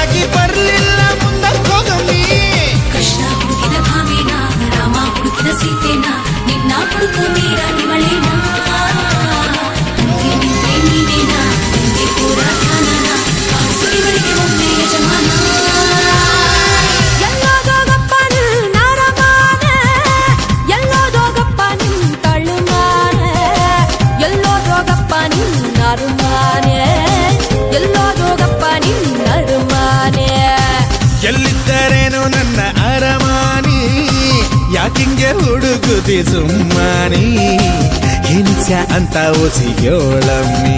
Aqui. vai. ಬಿಟ್ಟರೇನು ನನ್ನ ಅರಮಾನಿ ಯಾಕಿಂಗೆ ಹುಡುಕುತಿ ಸುಮ್ಮನಿ ಹಿಂಸ ಅಂತ ಒಸಿಯೋಳಮ್ಮಿ